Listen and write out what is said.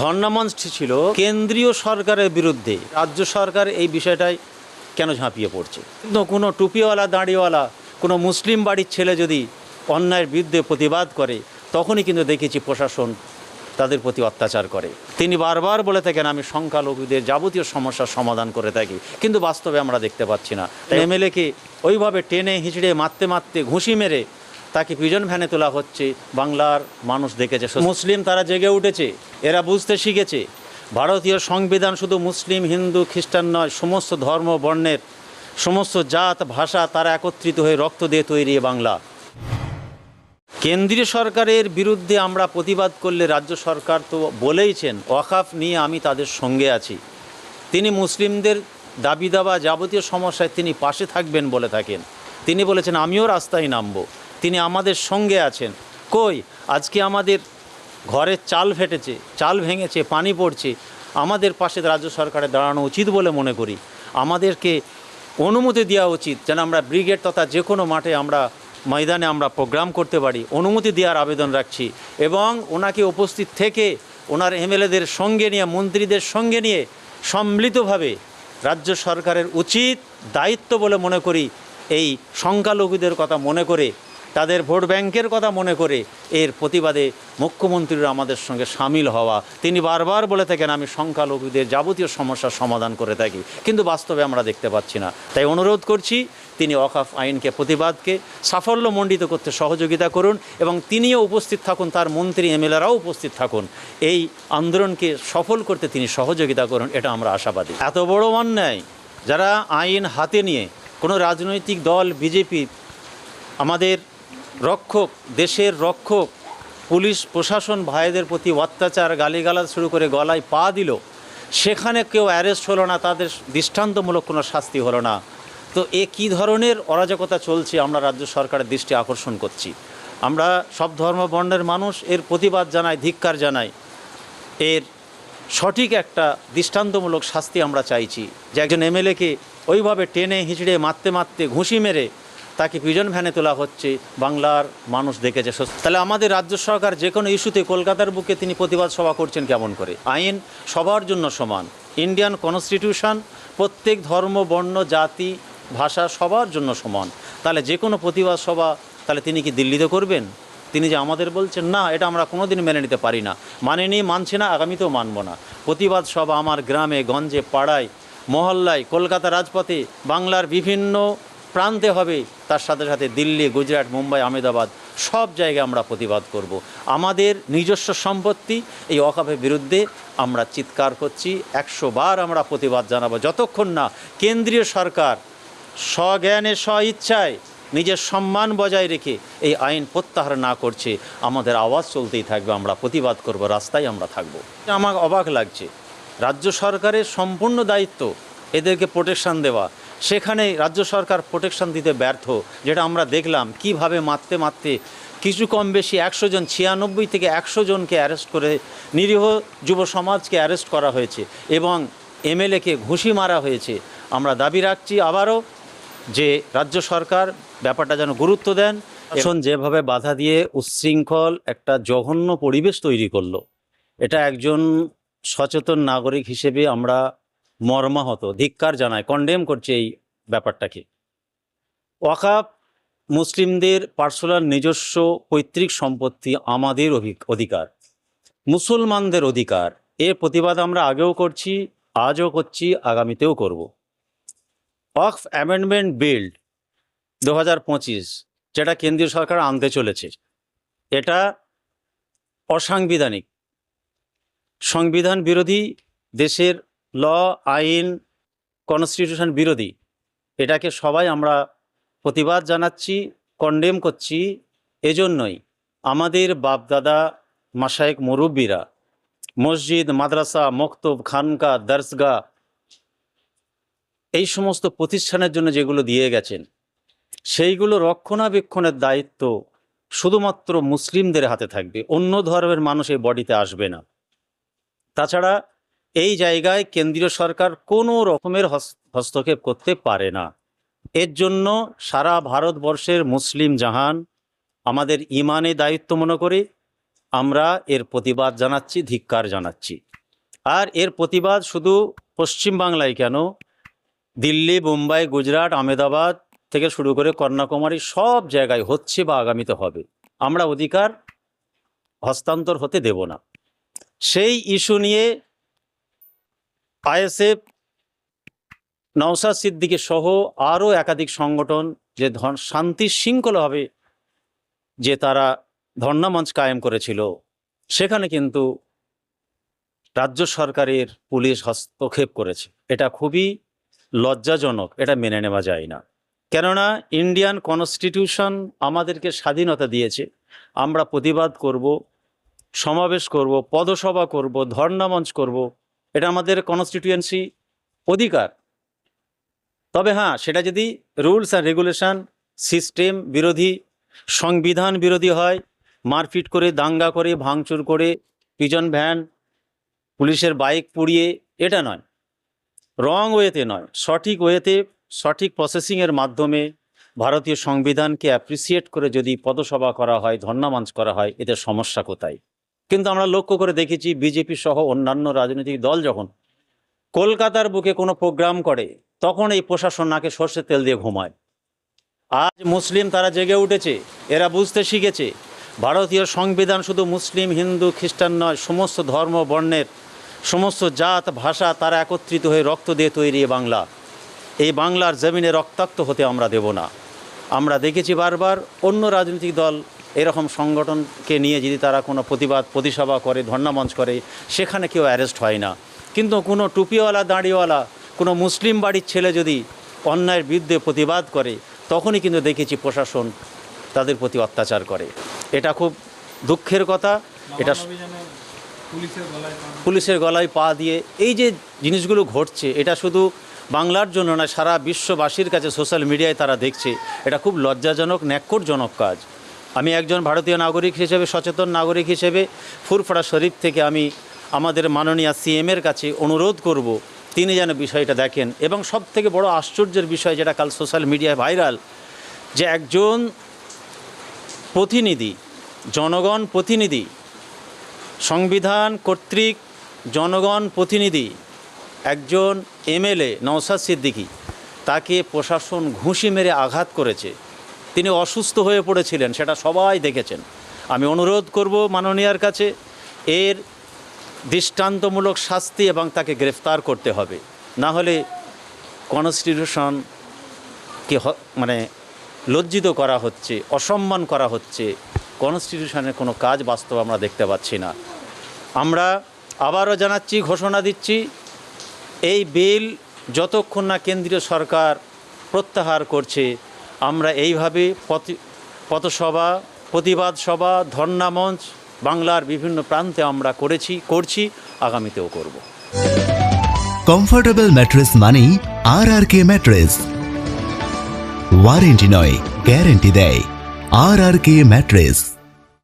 ধর্নামঞ্চ ছিল কেন্দ্রীয় সরকারের বিরুদ্ধে। রাজ্য সরকার এই বিষয়টাই কেন ঝাঁপিয়ে পড়ছে? কিন্তু কোনো টুপিওয়ালা দাঁড়িওয়ালা কোনো মুসলিম বাড়ির ছেলে যদি অন্যায়ের বিরুদ্ধে প্রতিবাদ করে তখনই কিন্তু দেখেছি প্রশাসন তাদের প্রতি অত্যাচার করে। তিনি বারবার বলে থাকেন আমি সংখ্যালঘুদের যাবতীয় সমস্যার সমাধান করে থাকি। কিন্তু বাস্তবে আমরা দেখতে পাচ্ছি না। এমএলএকে ওইভাবে টেনে হিঁচড়ে মারতে মারতে ঘুষি মেরে তাকে পিজন ভ্যানে তোলা হচ্ছে। বাংলার মানুষ দেখেছে। মুসলিম তারা জেগে উঠেছে, এরা বুঝতে শিখেছে। ভারতীয় সংবিধান শুধু মুসলিম, হিন্দু, খ্রিস্টান নয়, সমস্ত ধর্ম, বর্ণের, সমস্ত জাত, ভাষা তারা একত্রিত হয়ে রক্ত দিয়ে তৈরি বাংলা। কেন্দ্রীয় সরকারের বিরুদ্ধে আমরা প্রতিবাদ করলে রাজ্য সরকার তো বলেইছেন, ওয়াকাফ নিয়ে আমি তাদের সঙ্গে আছি। তিনি মুসলিমদের দাবি দাবা যাবতীয় সমস্যায় তিনি পাশে থাকবেন বলে থাকেন। তিনি বলেছেন, আমিও রাস্তায় নামবো। তিনি আমাদের সঙ্গে আছেন। কই? আজকে আমাদের ঘরের চাল ফেটেছে, চাল ভেঙেছে, পানি পড়ছে। আমাদের পাশে রাজ্য সরকারের দাঁড়ানো উচিত বলে মনে করি। আমাদেরকে অনুমতি দেওয়া উচিত যেন আমরা ব্রিগেড তথা যে কোনো মাঠে আমরা, ময়দানে আমরা প্রোগ্রাম করতে পারি। অনুমতি দেওয়ার আবেদন রাখছি এবং ওনাকে উপস্থিত থেকে ওনার এমএলএদের সঙ্গে নিয়ে, মন্ত্রীদের সঙ্গে নিয়ে সম্মিলিতভাবে রাজ্য সরকারের উচিত দায়িত্ব বলে মনে করি। এই সংখ্যালঘুদের কথা মনে করে তাদের ভোট ব্যাংকের কথা মনে করে এর প্রতিবাদে মুখ্যমন্ত্রীর আমাদের সঙ্গে সামিল হওয়া। তিনি বারবার বলে থাকেন, আমি সংখ্যালঘুদের যাবতীয় সমস্যার সমাধান করে থাকি। কিন্তু বাস্তবে আমরা দেখতে পাচ্ছি না। তাই অনুরোধ করছি, তিনি অকাফ আইনকে, প্রতিবাদকে সাফল্যমণ্ডিত করতে সহযোগিতা করুন এবং তিনিও উপস্থিত থাকুন, তার মন্ত্রী এমএলএরাও উপস্থিত থাকুন। এই আন্দোলনকে সফল করতে তিনি সহযোগিতা করুন, এটা আমরা আশাবাদী। এত বড় অন্যায় যারা আইন হাতে নিয়ে কোনো রাজনৈতিক দল, বিজেপি, আমাদের রক্ষক, দেশের রক্ষক, পুলিশ, প্রশাসন ভাইদের প্রতি অত্যাচার, গালিগালাজ শুরু করে গলায় পা দিল। সেখানে কেউ অ্যারেস্ট হলো না, তাদের দৃষ্টান্তমূলক কোনো শাস্তি হলো না। তো এ কী ধরনের অরাজকতা চলছে আমরা রাজ্য সরকারের দৃষ্টি আকর্ষণ করছি। আমরা সব ধর্ম বর্ণের মানুষ, এর প্রতিবাদ জানাই, ধিক্কার জানাই। এর সঠিক একটা দৃষ্টান্তমূলক শাস্তি আমরা চাইছি। যে একজন এমএলএকে ওইভাবে টেনে হিঁচড়ে, মারতে মারতে, ঘুষি মেরে তাকে পিজন ভ্যানে তোলা হচ্ছে, বাংলার মানুষ দেখেছে। তাহলে আমাদের রাজ্য সরকার যে কোনো ইস্যুতে কলকাতার বুকে তিনি প্রতিবাদ সভা করছেন কেমন করে? আইন সবার জন্য সমান। ইন্ডিয়ান কনস্টিটিউশন প্রত্যেক ধর্ম, বর্ণ, জাতি, ভাষা সবার জন্য সমান। তাহলে যে কোনো প্রতিবাদ সভা, তাহলে তিনি কি দিল্লিতে করবেন? তিনি যে আমাদের বলছেন, না, এটা আমরা কোনোদিন মেনে নিতে পারি না। মানেনি মানছি না, আগামীতেও মানব না। প্রতিবাদ সভা আমার গ্রামে, গঞ্জে, পাড়ায়, মহল্লায়, কলকাতা রাজপথে, বাংলার বিভিন্ন প্রান্তে হবে। তার সাথে সাথে দিল্লি, গুজরাট, মুম্বাই, আহমেদাবাদ সব জায়গায় আমরা প্রতিবাদ করব। আমাদের নিজস্ব সম্পত্তি, এই অকাপের বিরুদ্ধে আমরা চিৎকার করছি, একশো বার আমরা প্রতিবাদ জানাব যতক্ষণ না কেন্দ্রীয় সরকার স্বজ্ঞানে স্ব ইচ্ছায় নিজের সম্মান বজায় রেখে এই আইন প্রত্যাহার না করছে, আমাদের আওয়াজ চলতেই থাকবে, আমরা প্রতিবাদ করব, রাস্তায় আমরা থাকব আমার অবাক লাগছে, রাজ্য সরকারের সম্পূর্ণ দায়িত্ব এদেরকে প্রোটেকশান দেওয়া সেখানে রাজ্য সরকার প্রোটেকশন দিতে ব্যর্থ, যেটা আমরা দেখলাম কীভাবে মারতে মারতে কিছু কম বেশি একশো জন, ছিয়ানব্বই থেকে একশো জনকে অ্যারেস্ট করে নিরীহ যুব সমাজকে অ্যারেস্ট করা হয়েছে এবং এমএলএকে ঘুষি মারা হয়েছে। আমরা দাবি রাখছি আবারও যে রাজ্য সরকার ব্যাপারটা যেন গুরুত্ব দেন। এখন যেভাবে বাধা দিয়ে উচ্ছৃঙ্খল একটা জঘন্য পরিবেশ তৈরি করল, এটা একজন সচেতন নাগরিক হিসেবে আমরা মর্মাহত, ধিক্কার জানায় কন্ডেম করছে এই ব্যাপারটাকে। ওয়াকাপ মুসলিমদের পার্সোনাল নিজস্ব পৈতৃক সম্পত্তি আমাদের অধিকার, মুসলমানদের অধিকার। এর প্রতিবাদ আমরা আগেও করছি, আজও করছি, আগামীতেও করব। ওয়াকফ অ্যামেন্ডমেন্ট বিল দু হাজার পঁচিশ, যেটা কেন্দ্রীয় সরকার আনতে চলেছে। এটা অসাংবিধানিক। সংবিধান বিরোধী দেশের ল, আইন কনস্টিটিউশন বিরোধী। এটাকে সবাই আমরা প্রতিবাদ জানাচ্ছি কন্ডেম করছি। এজন্যই আমাদের বাপদাদা মাসায়েক মুরব্বীরা, মসজিদ, মাদ্রাসা, মক্তব খানকা দর্শগা এই সমস্ত প্রতিষ্ঠানের জন্য যেগুলো দিয়ে গেছেন, সেইগুলো রক্ষণাবেক্ষণের দায়িত্ব শুধুমাত্র মুসলিমদের হাতে থাকবে। অন্য ধর্মের মানুষ এই বডিতে আসবে না। তাছাড়া এই জায়গায় কেন্দ্রীয় সরকার কোনো রকমের হস- হস্তক্ষেপ করতে পারে না। এর জন্য সারা ভারতবর্ষের মুসলিম জাহান আমাদের ইমানে দায়িত্ব মনে করে আমরা এর প্রতিবাদ জানাচ্ছি, ধিক্কার জানাচ্ছি। আর এর প্রতিবাদ শুধু পশ্চিমবাংলায় কেন? দিল্লি, মুম্বাই, গুজরাট আমেদাবাদ থেকে শুরু করে কন্যাকুমারী সব জায়গায় হচ্ছে বা আগামীতে হবে। আমরা অধিকার হস্তান্তর হতে দেব না। সেই ইস্যু নিয়ে আইএসএফ নওসাদ সিদ্দিকী সহ আরও একাধিক সংগঠন যে ধন, শান্তি শৃঙ্খলাভাবে যে তারা ধর্ণামঞ্চ কায়েম করেছিল, সেখানে কিন্তু রাজ্য সরকারের পুলিশ হস্তক্ষেপ করেছে। এটা খুবই লজ্জাজনক, এটা মেনে নেওয়া যায় না। কেননা ইন্ডিয়ান কনস্টিটিউশন আমাদেরকে স্বাধীনতা দিয়েছে। আমরা প্রতিবাদ করব, সমাবেশ করব, পদসভা করব, ধর্ণামঞ্চ করব এটা আমাদের কনস্টিটিউয়েন্সি অধিকার। তবে হ্যাঁ সেটা যদি রুলস অ্যান্ড রেগুলেশন সিস্টেম বিরোধী, সংবিধান বিরোধী হয়, মারপিট করে, দাঙ্গা করে, ভাঙচুর করে পিজন ভ্যান পুলিশের বাইক পুড়িয়ে, এটা নয়। রং ওয়েতে নয়। সঠিক ওয়েতে সঠিক প্রসেসিংয়ের মাধ্যমে ভারতীয় সংবিধানকে অ্যাপ্রিসিয়েট করে যদি পদসভা করা হয়, ধর্নামাঞ্চ করা হয়, এতে সমস্যা কোথায়? কিন্তু আমরা লক্ষ্য করে দেখেছি বিজেপি সহ অন্যান্য রাজনৈতিক দল যখন কলকাতার বুকে কোনো প্রোগ্রাম করে, তখন এই প্রশাসন নাকে সর্ষের তেল দিয়ে ঘুমায়। আজ মুসলিম তারা জেগে উঠেছে, এরা বুঝতে শিখেছে, ভারতীয় সংবিধান শুধু মুসলিম, হিন্দু, খ্রিস্টান নয়, সমস্ত ধর্ম, বর্ণের, সমস্ত জাত, ভাষা তারা একত্রিত হয়ে রক্ত দিয়ে তৈরি বাংলা। এই বাংলার জমিনে রক্তাক্ত হতে আমরা দেব না। আমরা দেখেছি বারবার অন্য রাজনৈতিক দল এরকম সংগঠনকে নিয়ে যদি তারা কোনো প্রতিবাদ প্রতিসভা করে ধর্নামঞ্চ করে সেখানে কেউ অ্যারেস্ট হয় না। কিন্তু কোনো টুপিওয়ালা দাঁড়িওয়ালা কোনো মুসলিম বাড়ির ছেলে যদি অন্যায়ের বিরুদ্ধে প্রতিবাদ করে তখনই কিন্তু দেখেছি প্রশাসন তাদের প্রতি অত্যাচার করে। এটা খুব দুঃখের কথা। এটা পুলিশের গলায় পা পুলিশের গলায় পা দিয়ে এই যে জিনিসগুলো ঘটছে এটা শুধু বাংলার জন্য না সারা বিশ্ববাসীর কাছে সোশ্যাল মিডিয়ায় তারা দেখছে। এটা খুব লজ্জাজনক ন্যাক্করজনক কাজ। আমি একজন ভারতীয় নাগরিক হিসেবে, সচেতন নাগরিক হিসেবে ফুরফড়া শরীফ থেকে আমি আমাদের মাননীয় সিএমের কাছে অনুরোধ করব, তিনি যেন বিষয়টা দেখেন। এবং সব থেকে বড় আশ্চর্যের বিষয় যেটা কাল সোশ্যাল মিডিয়ায় ভাইরাল, যে একজন প্রতিনিধি, জনগণ প্রতিনিধি, সংবিধান কর্তৃক জনগণ প্রতিনিধি, একজন এমএলএ নওসাদ সিদ্দিকী, তাকে প্রশাসন ঘুষি মেরে আঘাত করেছে। তিনি অসুস্থ হয়ে পড়েছিলেন, সেটা সবাই দেখেছেন। আমি অনুরোধ করব মাননীয়ার কাছে, এর দৃষ্টান্তমূলক শাস্তি এবং তাকে গ্রেফতার করতে হবে। না হলে কনস্টিটিউশনকে মানে লজ্জিত করা হচ্ছে, অসম্মান করা হচ্ছে। কনস্টিটিউশনের কোনো কাজ বাস্তব আমরা দেখতে পাচ্ছি না। আমরা আবারও জানাচ্ছি, ঘোষণা দিচ্ছি, এই বিল যতক্ষণ না কেন্দ্রীয় সরকার প্রত্যাহার করছে আমরা এইভাবে পথ- পথসভা প্রতিবাদ সভা ধর্ণা মঞ্চ বাংলার বিভিন্ন প্রান্তে আমরা করেছি, করছি, আগামীতেও করব। কমফোর্টেবল ম্যাট্রেস মানেই R R K mattress warranty নয় গ্যারেন্টি দেয়। আর আর কে ম্যাট্রেস